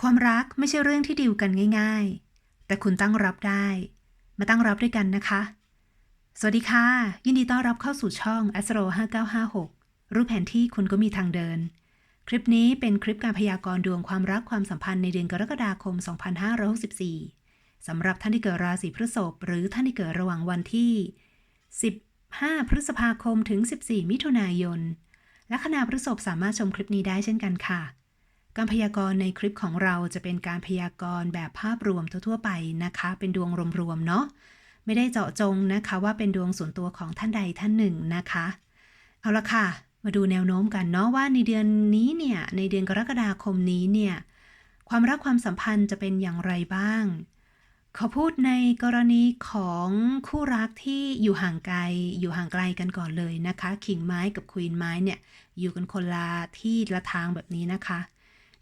ความรักไม่ใช่เรื่องที่ดิวกันง่ายๆ แต่คุณตั้งรับได้ มาตั้งรับด้วยกันนะคะ สวัสดีค่ะ ยินดีต้อนรับเข้าสู่ช่อง Astro 5956 รูปแผนที่คุณก็มีทางเดิน คลิปนี้เป็นคลิปการพยากรณ์ดวงความรักความสัมพันธ์ในเดือนกรกฎาคม 2564สำหรับท่านที่เกิดราศีพฤษภหรือท่านที่เกิดระหว่างวันที่ 15 พฤษภาคมถึง 14 มิถุนายนและคณะพฤษภสามารถชมคลิปนี้ได้เช่นกันค่ะ การพยากรณ์ในคลิปของเราจะเป็นการพยากรณ์แบบภาพรวมทั่วๆไปนะคะ เป็นดวงรวมๆเนาะไม่ได้เจาะจงนะคะว่าเป็นดวงส่วนตัวของท่านใดท่านหนึ่งนะคะ เอาละค่ะ มาดูแนวโน้มกันเนาะว่าในเดือนนี้เนี่ยในเดือนกรกฎาคมนี้เนี่ยความรักความสัมพันธ์จะเป็นอย่างไรบ้างขอพูดในกรณีของคู่รักที่อยู่ห่างไกล อยู่ห่างไกลกันก่อนเลยนะคะ ขิงไม้กับควีนไม้เนี่ย อยู่กันคนละที่ละทางแบบนี้นะคะ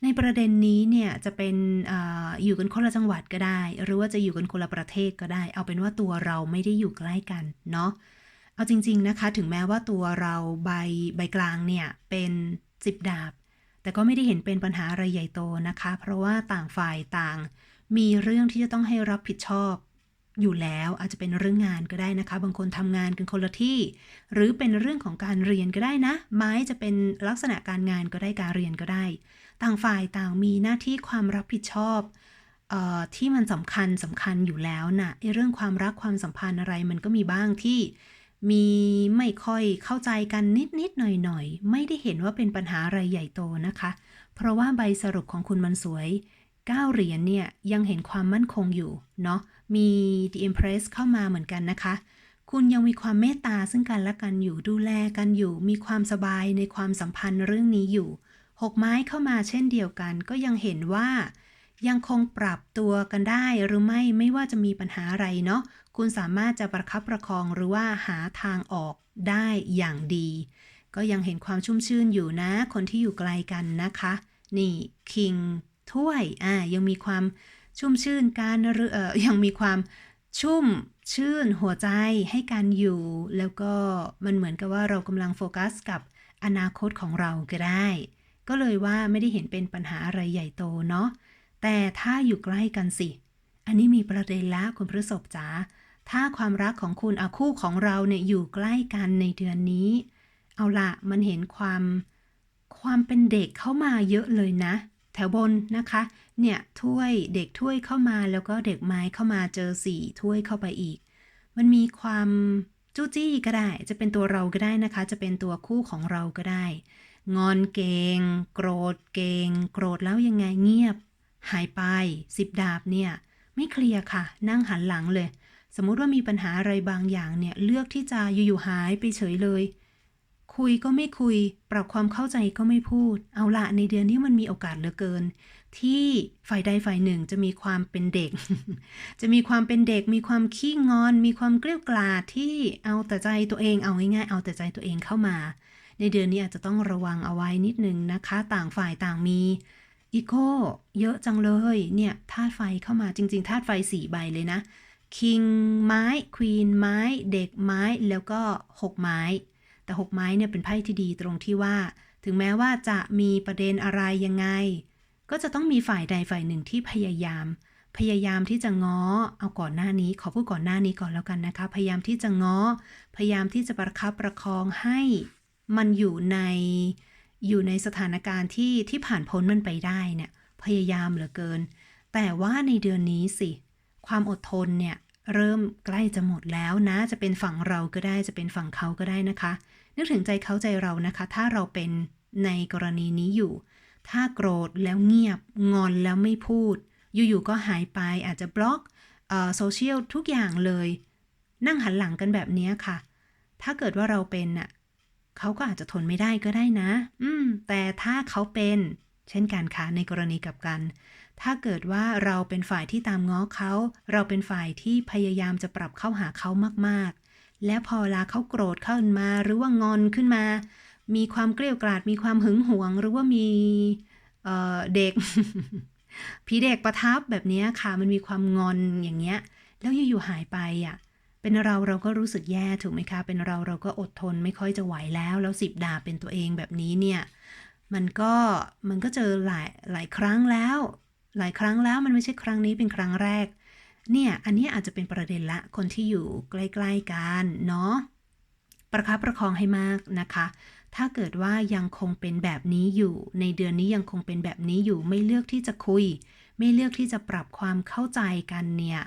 ในประเด็นนี้เนี่ยจะเป็นออยู่กันคนละจังหวัดก็ได้ หรือว่าจะอยู่กันคนละประเทศก็ได้ เอาเป็นว่าตัวเราไม่ได้อยู่ใกล้กันเนาะเอาจริง ๆนะคะ ถึงแม้ว่าตัวเราใบใบกลางเนี่ยเป็นสิบดาบ แต่ก็ไม่ได้เห็นเป็นปัญหาอะไรใหญ่โตนะคะ เพราะว่าต่างฝ่ายต่าง มีเรื่องที่จะต้องให้รับผิดชอบอยู่แล้วอาจจะเป็นเรื่องงานก็ได้นะคะ บางคนทำงานกันคนละที่ หรือเป็นเรื่องของการเรียนก็ได้นะ ไม้จะเป็นลักษณะการงานก็ได้การเรียนก็ได้ ต่างฝ่ายต่างมีหน้าที่ความรับผิดชอบออที่มันสำคัญสำคัญอยู่แล้วนะ่ะไอ้เรื่องความรักความสัมพันธ์อะไรมันก็มีบ้างที่มีไม่ค่อยเข้าใจกันนิดนิดหน่อยหน่อยไม่ได้เห็นว่าเป็นปัญหาอะไรใหญ่โตนะคะ เพราะว่าใบสรุปของคุณมันสวย 9 เหรียญเนี่ยยังเห็นความมั่นคงอยู่เนาะมี The Empress เข้ามาเหมือนกันนะคะ คุณยังมีความเมตตาซึ่งกันและกันอยู่ดูแลกันอยู่ มีความสบายในความสัมพันธ์เรื่องนี้อยู่ หกไม้เข้ามาเช่นเดียวกัน ก็ยังเห็นว่า ยังคงปรับตัวกันได้หรือไม่ไม่ว่าจะมีปัญหาอะไรเนาะคุณสามารถจะประคับประคองหรือว่าหาทางออกได้อย่างดี ก็ยังเห็นความชุ่มชื่นอยู่นะ คนที่อยู่ไกลกันนะคะ นี่คิงถ้วยอ่ายังมีความชุ่มชื่นการหรือเออยังมีความชุ่มชื่นหัวใจให้กันอยู่ แล้วก็มันเหมือนกับว่าเรากำลังโฟกัสกับอนาคตของเราก็ได้ ก็เลยว่าไม่ได้เห็นเป็นปัญหาอะไรใหญ่โตเนาะ แต่ถ้าอยู่ใกล้กันสิ อันนี้มีประเด็นละคุณพฤษภจ๋า ถ้าความรักของคุณอาคู่ของเราเนี่ยอยู่ใกล้กันในเดือนนี้ เอาละมันเห็นความความเป็นเด็กเข้ามาเยอะเลยนะ แถวบนนะคะ เนี่ยถ้วยเด็กถ้วยเข้ามาแล้วก็เด็กไม้เข้ามาเจอสี่ถ้วยเข้าไปอีก มันมีความจู้จี้ก็ได้ จะเป็นตัวเราก็ได้นะคะ จะเป็นตัวคู่ของเราก็ได้ งอนเกง โกรธเกง โกรธแล้วยังไงเงียบ หายไปสิบดาบเนี่ย ไม่เคลียร์ค่ะ นั่งหันหลังเลย สมมุติว่ามีปัญหาอะไรบางอย่างเนี่ย เลือกที่จะอยู่ๆหายไปเฉยเลย คุยก็ไม่คุย ปรับความเข้าใจก็ไม่พูด เอาละในเดือนนี้มันมีโอกาสเหลือเกิน ที่ฝ่ายใดฝ่ายหนึ่งจะมีความเป็นเด็ก จะมีความเป็นเด็ก มีความขี้งอน มีความเกลี้ยกล่อมที่เอาแต่ใจตัวเองเอาง่ายๆเอาแต่ใจตัวเองเข้ามา ในเดือนนี้อาจจะต้องระวังเอาไว้นิดนึงนะคะ ต่างฝ่ายต่างมีอีโก้เยอะจังเลยเนี่ยธาตุไฟเข้ามาจริงๆธาตุไฟสี่ใบเลยนะคิงไม้ควีนไม้ เด็กไม้แล้วก็หกไม้ แต่หกไม้เนี่ยเป็นไพ่ที่ดีตรงที่ว่า ถึงแม้ว่าจะมีประเด็นอะไรยังไง ก็จะต้องมีฝ่ายใดฝ่ายหนึ่งที่พยายาม พยายามที่จะง้อเอาก่อนหน้านี้ ขอพูดก่อนหน้านี้ก่อนแล้วกันนะคะ พยายามที่จะง้อ พยายามที่จะประคับประคองให้ มันอยู่ในอยู่ในสถานการณ์ที่ที่ผ่านพ้นมันไปได้เนี่ยพยายามเหลือเกิน แต่ว่าในเดือนนี้สิ ความอดทนเนี่ยเริ่มใกล้จะหมดแล้วนะ จะเป็นฝั่งเราก็ได้จะเป็นฝั่งเขาก็ได้นะคะ นึกถึงใจเขาใจเรานะคะ ถ้าเราเป็นในกรณีนี้อยู่ ถ้าโกรธแล้วเงียบงอนแล้วไม่พูด อยู่ๆก็หายไปอาจจะบล็อกโซเชียลทุกอย่างเลย นั่งหันหลังกันแบบนี้ค่ะ ถ้าเกิดว่าเราเป็นน่ะ เขาก็อาจจะทนไม่ได้ก็ได้นะ อืม แต่ถ้าเขาเป็น เช่นกันค่ะในกรณีกับกัน ถ้าเกิดว่าเราเป็นฝ่ายที่ตามง้อเขา เราเป็นฝ่ายที่พยายามจะปรับเข้าหาเขามากๆ และพอเวลาเขาโกรธขึ้นมา หรือว่างอนขึ้นมา มีความเกลียวกราด มีความหึงหวง หรือว่ามีเเด็กผีเด็กประทับแบบนี้ค่ะ มันมีความงอนอย่างเงี้ย แล้วอยู่ๆหายไปอะ เป็นเราเราก็รู้สึกแย่ถูกไหมคะ เป็นเราเราก็อดทนไม่ค่อยจะไหวแล้ว แล้วสิบดาเป็นตัวเองแบบนี้เนี่ย มันก็มันก็เจอหลายหลายครั้งแล้ว หลายครั้งแล้วมันไม่ใช่ครั้งนี้เป็นครั้งแรก เนี่ย อันนี้อาจจะเป็นประเด็นละคนที่อยู่ใกล้ๆกันเนาะประคับประคองให้มากนะคะ ถ้าเกิดว่ายังคงเป็นแบบนี้อยู่ ในเดือนนี้ยังคงเป็นแบบนี้อยู่ ไม่เลือกที่จะคุย ไม่เลือกที่จะปรับความเข้าใจกันเนี่ย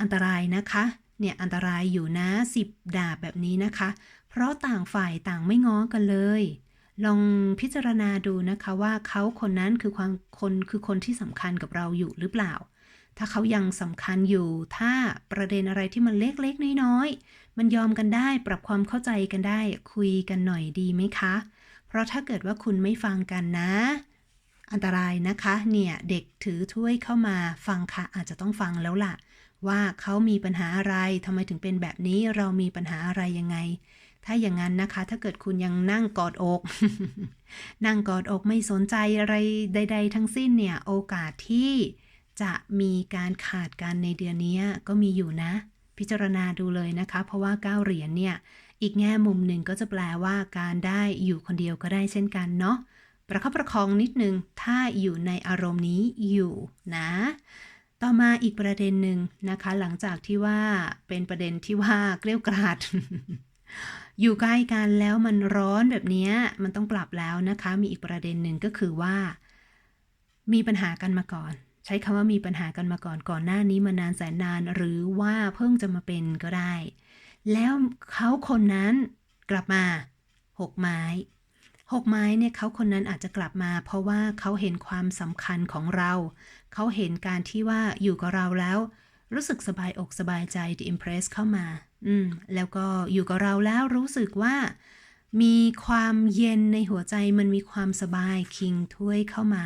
อันตรายนะคะ เนี่ยอันตรายอยู่นะสิบดาบแบบนี้นะคะ เพราะต่างฝ่ายต่างไม่ง้อกันเลย ลองพิจารณาดูนะคะว่าเขาคนนั้นคือความคนคือคนที่สำคัญกับเราอยู่หรือเปล่า ถ้าเขายังสำคัญอยู่ ถ้าประเด็นอะไรที่มันเล็กๆน้อยๆมันยอมกันได้ปรับความเข้าใจกันได้ คุยกันหน่อยดีไหมคะ เพราะถ้าเกิดว่าคุณไม่ฟังกันนะอันตรายนะคะ เนี่ย เด็กถือถ้วยเข้ามาฟังค่ะ อาจจะต้องฟังแล้วล่ะ ว่าเขามีปัญหาอะไรทำไมถึงเป็นแบบนี้เรามีปัญหาอะไรยังไง ถ้าอย่างนั้นนะคะ ถ้าเกิดคุณยังนั่งกอดอก นั่งกอดอกไม่สนใจอะไรใด ๆ ทั้งสิ้นเนี่ย โอกาสที่จะมีการขาดกันในเดือนนี้ก็มีอยู่นะ พิจารณาดูเลยนะคะ เพราะว่าก้าเหรียญเนี่ย อีกแง่มุมหนึ่งก็จะแปลว่าการได้อยู่คนเดียวก็ได้เช่นกันเนาะประคับประคองนิดนึง ถ้าอยู่ในอารมณ์นี้อยู่นะ ต่อมาอีกประเด็นหนึ่งนะคะ หลังจากที่ว่าเป็นประเด็นที่ว่าเกลี้ยกราด อยู่ใกล้กันแล้วมันร้อนแบบนี้มันต้องปรับแล้วนะคะ มีอีกประเด็นหนึ่งก็คือว่า มีปัญหากันมาก่อน ใช้คำว่ามีปัญหากันมาก่อนก่อนหน้านี้มานานแสนนาน หรือว่าเพิ่งจะมาเป็นก็ได้ แล้วเขาคนนั้นกลับมาหกไม้หกไม้เนี่ยเขาคนนั้นอาจจะกลับมา เพราะว่าเขาเห็นความสำคัญของเรา เขาเห็นการที่ว่าอยู่กับเราแล้ว รู้สึกสบายอกสบายใจ The Impress เข้ามา อืม แล้วก็อยู่กับเราแล้วรู้สึกว่า มีความเย็นในหัวใจมันมีความสบายคิงถ้วยเข้ามา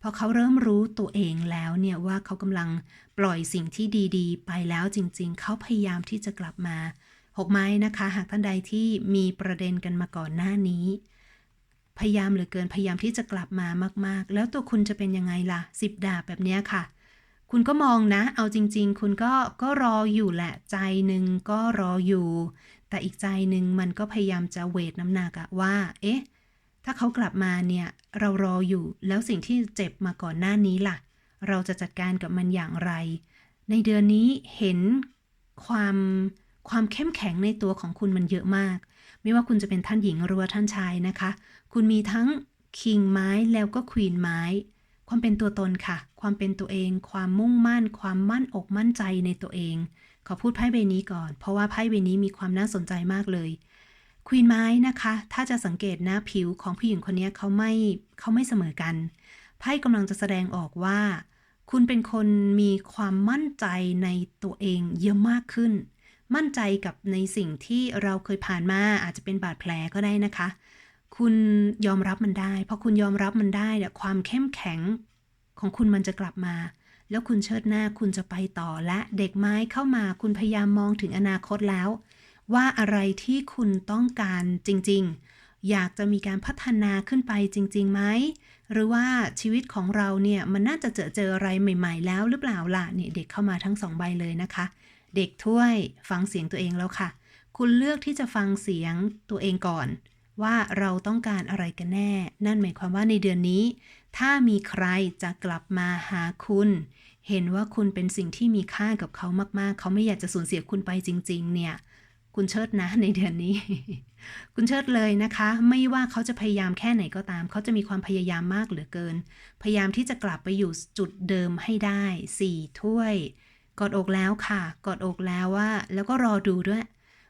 พอเขาเริ่มรู้ตัวเองแล้วเนี่ยว่าเขากำลังปล่อยสิ่งที่ดีๆ ไปแล้วจริง ๆ เขาพยายามที่จะกลับมาหกไม้นะคะ หากท่านใดที่มีประเด็นกันมาก่อนหน้านี้ พยายามเหลือเกินพยายามที่จะกลับมามาก ๆ แล้วตัวคุณจะเป็นยังไงล่ะสิบดาบแบบนี้ค่ะ คุณก็มองนะ เอาจริง ๆ คุณก็ก็รออยู่แหละ ใจหนึ่งก็รออยู่ แต่อีกใจหนึ่งมันก็พยายามจะเวทน้ำหนักอะว่า เอ๊ะ ถ้าเขากลับมาเนี่ย เรารออยู่ แล้วสิ่งที่เจ็บมาก่อนหน้านี้ล่ะ เราจะจัดการกับมันอย่างไร ในเดือนนี้เห็นความความเข้มแข็งในตัวของคุณมันเยอะมาก ไม่ว่าคุณจะเป็นท่านหญิงหรือว่าท่านชายนะคะ คุณมีทั้งคิงไม้แล้วก็ควีนไม้ ความเป็นตัวตนค่ะ ความเป็นตัวเอง ความมุ่งมั่น ความมั่นอกมั่นใจในตัวเอง ขอพูดไพ่ใบนี้ก่อน เพราะว่าไพ่ใบนี้มีความน่าสนใจมากเลยควีนไม้นะคะ ถ้าจะสังเกตนะผิวของผู้หญิงคนนี้เขาไม่เขาไม่เสมอกัน ไพ่กำลังจะแสดงออกว่า คุณเป็นคนมีความมั่นใจในตัวเองเยอะมากขึ้น มั่นใจกับในสิ่งที่เราเคยผ่านมาอาจจะเป็นบาดแผลก็ได้นะคะ คุณยอมรับมันได้พอคุณยอมรับมันได้เนี่ยความเข้มแข็งของคุณมันจะกลับมา แล้วคุณเชิดหน้าคุณจะไปต่อและเด็กไม้เข้ามาคุณพยายามมองถึงอนาคตแล้ว ว่าอะไรที่คุณต้องการจริง ๆ อยากจะมีการพัฒนาขึ้นไปจริงๆไหมหรือว่าชีวิตของเราเนี่ยมันน่าจะเจอเจออะไรใหม่ ๆ แล้วหรือเปล่าล่ะเนี่ยเด็กเข้ามาทั้งสองใบเลยนะคะ เด็กถ้วยฟังเสียงตัวเองแล้วค่ะ คุณเลือกที่จะฟังเสียงตัวเองก่อน ว่าเราต้องการอะไรกันแน่ นั่นหมายความว่าในเดือนนี้ ถ้ามีใครจะกลับมาหาคุณ เห็นว่าคุณเป็นสิ่งที่มีค่ากับเขามากๆ เขาไม่อยากจะสูญเสียคุณไปจริง ๆ เนี่ย คุณเชิดนะในเดือนนี้ คุณเชิดเลยนะคะ ไม่ว่าเขาจะพยายามแค่ไหนก็ตาม เขาจะมีความพยายามมากเหลือเกิน พยายามที่จะกลับไปอยู่จุดเดิมให้ได้สี่ถ้วย กอดอกแล้วค่ะ กอดอกแล้วว่า แล้วก็รอดูด้วย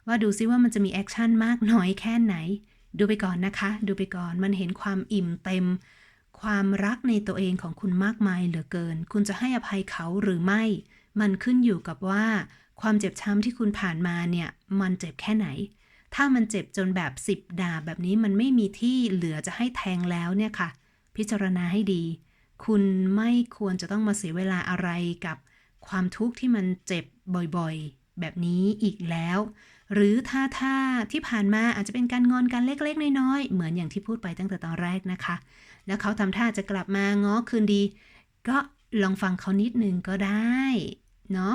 ว่าดูซิว่ามันจะมีแอคชั่นมากน้อยแค่ไหน ดูไปก่อนนะคะ ดูไปก่อนมันเห็นความอิ่มเต็ม ความรักในตัวเองของคุณมากมายเหลือเกิน คุณจะให้อภัยเขาหรือไม่ มันขึ้นอยู่กับว่า ความเจ็บช้ำที่คุณผ่านมาเนี่ย มันเจ็บแค่ไหน ถ้ามันเจ็บจนแบบสิบดาบแบบนี้มันไม่มีที่เหลือจะให้แทงแล้วเนี่ยค่ะ พิจารณาให้ดี คุณไม่ควรจะต้องมาเสียเวลาอะไรกับ ความทุกข์ที่มันเจ็บบ่อยๆ แบบนี้อีกแล้ว หรือถ้าถ้าที่ผ่านมาอาจจะเป็นการงอนกันเล็กๆ น้อยๆ เหมือนอย่างที่พูดไปตั้งแต่ตอนแรกนะคะ แล้วเขาทำท่าจะกลับมาง้อคืนดี ก็ลองฟังเขานิดนึงก็ได้เนาะ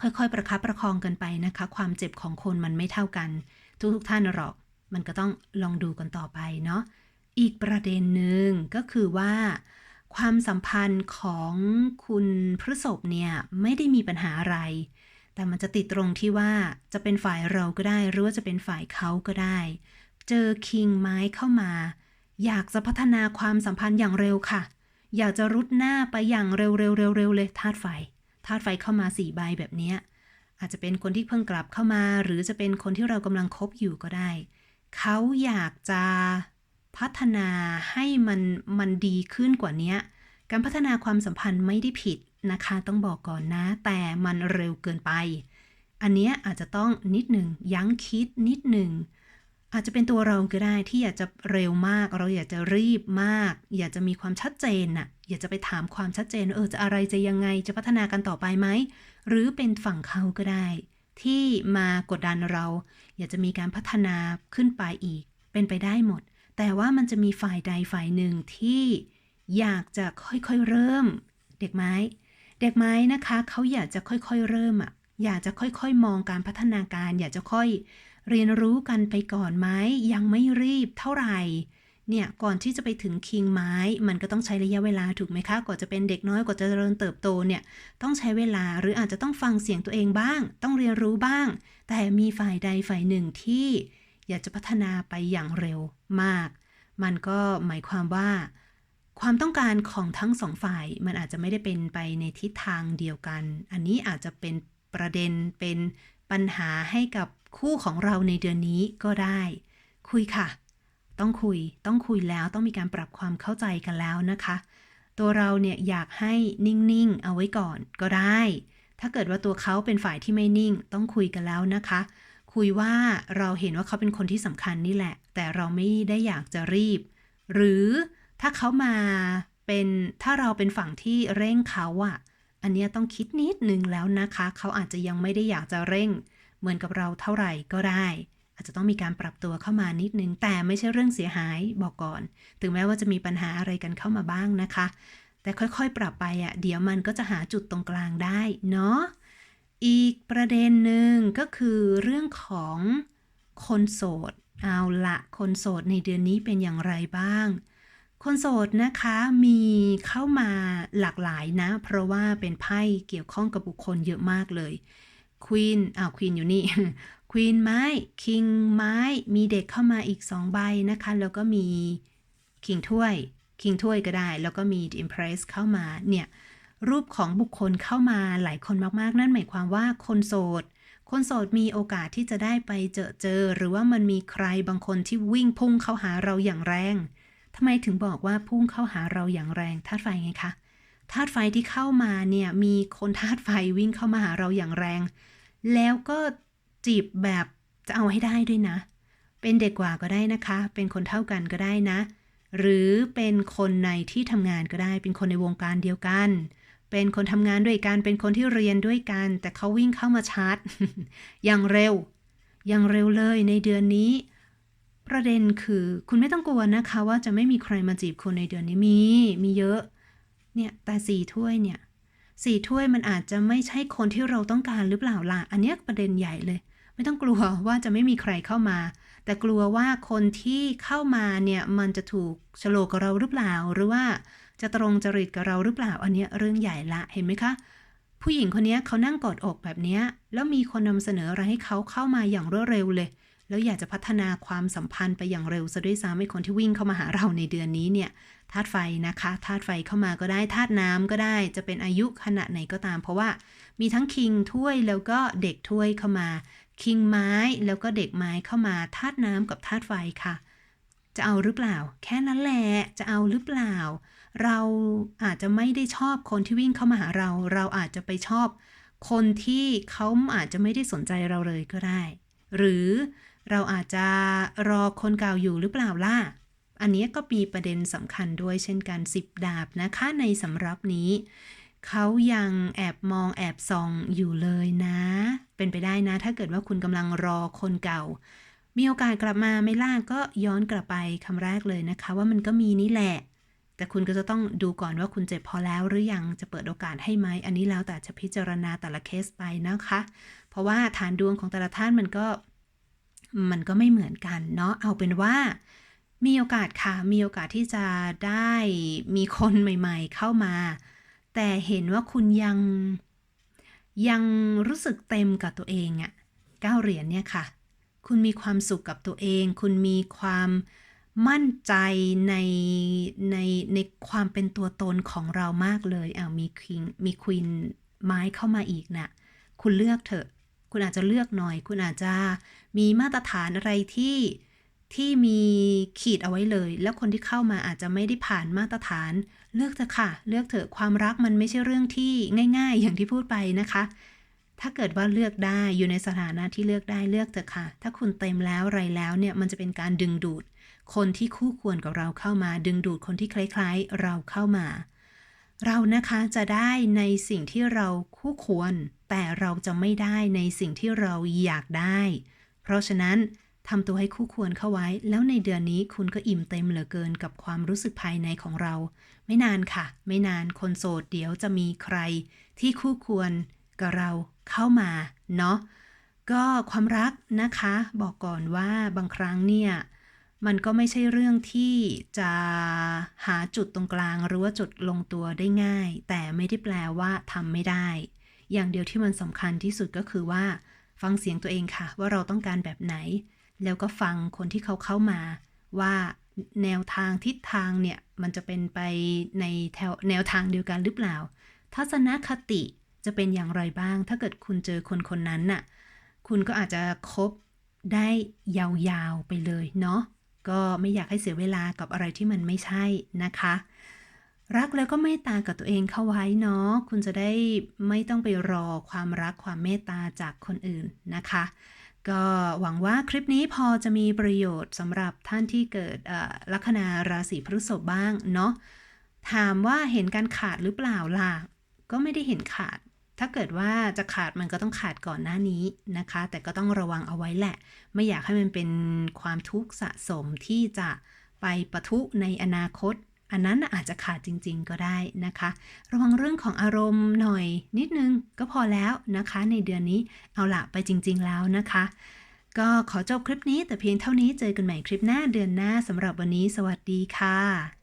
ค่อยๆ ประคับประคองกันไปนะคะ ความเจ็บของคนมันไม่เท่ากัน ทุกๆท่านหรอก มันก็ต้องลองดูกันต่อไปเนาะอีกประเด็นหนึ่งก็คือว่า ความสัมพันธ์ของคุณพฤษภเนี่ยไม่ได้มีปัญหาอะไร แต่มันจะติดตรงที่ว่าจะเป็นฝ่ายเราก็ได้ หรือว่าจะเป็นฝ่ายเขาก็ได้ เจอคิงไม้เข้ามา อยากจะพัฒนาความสัมพันธ์อย่างเร็วค่ะ อยากจะรุดหน้าไปอย่างเร็วๆเร็วๆเลยธาตุไฟธาตุไฟเข้ามาสี่ใบแบบนี้อาจจะเป็นคนที่เพิ่งกลับเข้ามา หรือจะเป็นคนที่เรากำลังคบอยู่ก็ได้ เขาอยากจะ พัฒนาให้มันมันดีขึ้นกว่านี้การพัฒนาความสัมพันธ์ไม่ได้ผิดนะคะ ต้องบอกก่อนนะ แต่มันเร็วเกินไป อันเนี้ยอาจจะต้องนิดหนึ่งยั้งคิดนิดหนึ่งอาจจะเป็นตัวเราก็ได้ที่อยากจะเร็วมาก เราอยากจะรีบมาก อยากจะมีความชัดเจนน่ะ อยากจะไปถามความชัดเจนเออจะอะไรจะยังไงจะพัฒนากันต่อไปไหมหรือเป็นฝั่งเขาก็ได้ ที่มากดดันเรา อยากจะมีการพัฒนาขึ้นไปอีก เป็นไปได้หมด แต่ว่ามันจะมีฝ่ายใดฝ่ายหนึ่งที่อยากจะค่อยๆเริ่ม เด็กไม้ เด็กไม้นะคะเขาอยากจะค่อยๆเริ่มอะอยากจะค่อยๆ มองการพัฒนาการ อยากจะค่อยเรียนรู้กันไปก่อนไหมยังไม่รีบเท่าไหร่เนี่ยก่อนที่จะไปถึงคิงไม้ มันก็ต้องใช้ระยะเวลาถูกไหมคะกว่าจะเป็นเด็กน้อยกว่าจะเจริญเติบโตเนี่ยต้องใช้เวลาหรืออาจจะต้องฟังเสียงตัวเองบ้าง ต้องเรียนรู้บ้าง แต่มีฝ่ายใดฝ่ายหนึ่งที่ อยากจะพัฒนาไปอย่างเร็วมาก มันก็หมายความว่า ความต้องการของทั้งสองฝ่ายมันอาจจะไม่ได้เป็นไปในทิศทางเดียวกัน อันนี้อาจจะเป็นประเด็นเป็นปัญหาให้กับคู่ของเราในเดือนนี้ก็ได้ คุยค่ะ ต้องคุยต้องคุยแล้วต้องมีการปรับความเข้าใจกันแล้วนะคะ ตัวเราเนี่ยอยากให้นิ่งๆ เอาไว้ก่อนก็ได้ ถ้าเกิดว่าตัวเขาเป็นฝ่ายที่ไม่นิ่ง ต้องคุยกันแล้วนะคะ คุยว่าเราเห็นว่าเขาเป็นคนที่สำคัญนี่แหละ แต่เราไม่ได้อยากจะรีบ หรือถ้าเขามาเป็นถ้าเราเป็นฝั่งที่เร่งเขาอะอันเนี้ยต้องคิดนิดนึงแล้วนะคะ เขาอาจจะยังไม่ได้อยากจะเร่ง เหมือนกับเราเท่าไหร่ก็ได้ อาจจะต้องมีการปรับตัวเข้ามานิดนึง แต่ไม่ใช่เรื่องเสียหายบอกก่อน ถึงแม้ว่าจะมีปัญหาอะไรกันเข้ามาบ้างนะคะ แต่ค่อยๆ ปรับไปอะ่ะเดี๋ยวมันก็จะหาจุดตรงกลางได้เนาะ อีกประเด็นหนึ่งก็คือเรื่องของคนโสด เอาละคนโสดในเดือนนี้เป็นอย่างไรบ้าง คนโสดนะคะมีเข้ามาหลากหลายนะ เพราะว่าเป็นไพ่เกี่ยวข้องกับบุคคลเยอะมากเลยควีนอ้าวควีนอยู่นี่ควีนไม้คิงไม้มีเด็กเข้ามาอีกสองใบนะคะ แล้วก็มีคิงถ้วยคิงถ้วยก็ได้ แล้วก็มี The Empress เข้ามาเนี่ย รูปของบุคคลเข้ามาหลายคนมากๆ นั่นหมายความว่าคนโสด คนโสดมีโอกาสที่จะได้ไปเจอเจอ หรือว่ามันมีใครบางคนที่วิ่งพุ่งเข้าหาเราอย่างแรงทำไมถึงบอกว่าพุ่งเข้าหาเราอย่างแรงธาตุไฟไงคะธาตุไฟที่เข้ามาเนี่ยมีคนธาตุไฟวิ่งเข้ามาหาเราอย่างแรง แล้วก็จีบแบบจะเอาให้ได้ด้วยนะ เป็นเด็กกว่าก็ได้นะคะ เป็นคนเท่ากันก็ได้นะ หรือเป็นคนในที่ทำงานก็ได้ เป็นคนในวงการเดียวกัน เป็นคนทำงานด้วยกันเป็นคนที่เรียนด้วยกัน แต่เขาวิ่งเข้ามาชาร์จอย่างเร็ว อย่างเร็วเลยในเดือนนี้ ประเด็นคือคุณไม่ต้องกลัวนะคะ ว่าจะไม่มีใครมาจีบคุณในเดือนนี้มีมีเยอะเนี่ยแต่สี่ถ้วยเนี่ยสี่ถ้วยมันอาจจะไม่ใช่คนที่เราต้องการหรือเปล่าล่ะอันนี้ประเด็นใหญ่เลย ไม่ต้องกลัวว่าจะไม่มีใครเข้ามา แต่กลัวว่าคนที่เข้ามาเนี่ยมันจะถูกโฉลกกับเราหรือเปล่าหรือว่า จะตรงจริตกับเราหรือเปล่าอันนี้เรื่องใหญ่ละเห็นไหมคะ ผู้หญิงคนนี้เขานั่งกอดอกแบบนี้แล้วมีคนนำเสนออะไรให้เขาเข้ามาอย่างรวดเร็วเลย แล้วอยากจะพัฒนาความสัมพันธ์ไปอย่างเร็วซะด้วยซ้ำให้คนที่วิ่งเข้ามาหาเราในเดือนนี้เนี่ยธาตุไฟนะคะธาตุไฟเข้ามาก็ได้ธาตุน้ำก็ได้ จะเป็นอายุขนาดไหนก็ตาม เพราะว่ามีทั้งคิงถ้วยแล้วก็เด็กถ้วยเข้ามา คิงไม้แล้วก็เด็กไม้เข้ามาธาตุน้ำกับธาตุไฟค่ะ จะเอาหรือเปล่า แค่นั้นแหละจะเอาหรือเปล่า เราอาจจะไม่ได้ชอบคนที่วิ่งเข้ามาหาเรา เราอาจจะไปชอบ คนที่เขาอาจจะไม่ได้สนใจเราเลยก็ได้ หรือเราอาจจะรอคนเก่าอยู่หรือเปล่าล่ะอันนี้ก็มีประเด็นสำคัญด้วยเช่นกันสิบดาบนะคะในสำรับนี้ เขายังแอบมองแอบส่องอยู่เลยนะ เป็นไปได้นะ ถ้าเกิดว่าคุณกำลังรอคนเก่า มีโอกาสกลับมาไม่ล่าก็ย้อนกลับไปคำแรกเลยนะคะ ว่ามันก็มีนี่แหละ แต่คุณก็จะต้องดูก่อนว่าคุณเจ็บพอแล้วหรือยังจะเปิดโอกาสให้ไหมอันนี้แล้วแต่จะพิจารณาแต่ละเคสไปนะคะ เพราะว่าฐานดวงของแต่ละท่านมันก็ มันก็ไม่เหมือนกันเนาะเอาเป็นว่ามีโอกาสค่ะ มีโอกาสที่จะได้มีคนใหม่ๆ เข้ามา แต่เห็นว่าคุณยังยังรู้สึกเต็มกับตัวเองอะเก้าเหรียญเนี่ยค่ะ คุณมีความสุขกับตัวเอง คุณมีความมั่นใจในในในความเป็นตัวตนของเรามากเลยอ้าวมีคิงมีควีนไม้เข้ามาอีกน่ะคุณเลือกเถอะ คุณอาจจะเลือกหน่อย คุณอาจจะมีมาตรฐานอะไรที่ที่มีขีดเอาไว้เลย แล้วคนที่เข้ามาอาจจะไม่ได้ผ่านมาตรฐาน เลือกเถอะค่ะ เลือกเถอะความรักมันไม่ใช่เรื่องที่ง่าย ๆ อย่างที่พูดไปนะคะ ถ้าเกิดว่าเลือกได้อยู่ในสถานะที่เลือกได้เลือกเถอะค่ะ ถ้าคุณเต็มแล้วไรแล้วเนี่ยมันจะเป็นการดึงดูด คนที่คู่ควรกับเราเข้ามา ดึงดูดคนที่คล้ายๆ เราเข้ามา เรานะคะจะได้ในสิ่งที่เราคู่ควร แต่เราจะไม่ได้ในสิ่งที่เราอยากได้ เพราะฉะนั้นทำตัวให้คู่ควรเข้าไว้ แล้วในเดือนนี้คุณก็อิ่มเต็มเหลือเกินกับความรู้สึกภายในของเรา ไม่นานค่ะ ไม่นานคนโสดเดี๋ยวจะมีใครที่คู่ควร กับเราเข้ามาเนาะก็ความรักนะคะ บอกก่อนว่าบางครั้งเนี่ยมันก็ไม่ใช่เรื่องที่จะหาจุดตรงกลาง หรือว่าจุดลงตัวได้ง่าย แต่ไม่ได้แปลว่าทำไม่ได้ อย่างเดียวที่มันสำคัญที่สุดก็คือว่า ฟังเสียงตัวเองค่ะ ว่าเราต้องการแบบไหน แล้วก็ฟังคนที่เขาเข้ามา ว่าแนวทางทิศทางเนี่ย มันจะเป็นไปในแถวแนวทางเดียวกันหรือเปล่า ทัศนคติ จะเป็นอย่างไรบ้าง ถ้าเกิดคุณเจอคนคนนั้นน่ะ คุณก็อาจจะคบได้ยาวๆไปเลยเนาะ ก็ไม่อยากให้เสียเวลากับอะไรที่มันไม่ใช่นะคะ รักแล้วก็เมตตากับตัวเองเข้าไว้เนาะ คุณจะได้ไม่ต้องไปรอความรักความเมตตาจากคนอื่นนะคะ ก็หวังว่าคลิปนี้พอจะมีประโยชน์สำหรับท่านที่เกิดลัคนาราศีพฤษภบ้างเนาะ ถามว่าเห็นการขาดหรือเปล่าล่ะ ก็ไม่ได้เห็นขาด ถ้าเกิดว่าจะขาดมันก็ต้องขาดก่อนหน้านี้นะคะ แต่ก็ต้องระวังเอาไว้แหละ ไม่อยากให้มันเป็นความทุกข์สะสมที่จะไปปะทุในอนาคต อันนั้นอาจจะขาดจริง ๆ ก็ได้นะคะ ระวังเรื่องของอารมณ์หน่อยนิดนึงก็พอแล้วนะคะ ในเดือนนี้เอาละไปจริง ๆ แล้วนะคะ ก็ขอจบคลิปนี้แต่เพียงเท่านี้เจอกันใหม่คลิปหน้าเดือนหน้าสำหรับวันนี้ สวัสดีค่ะ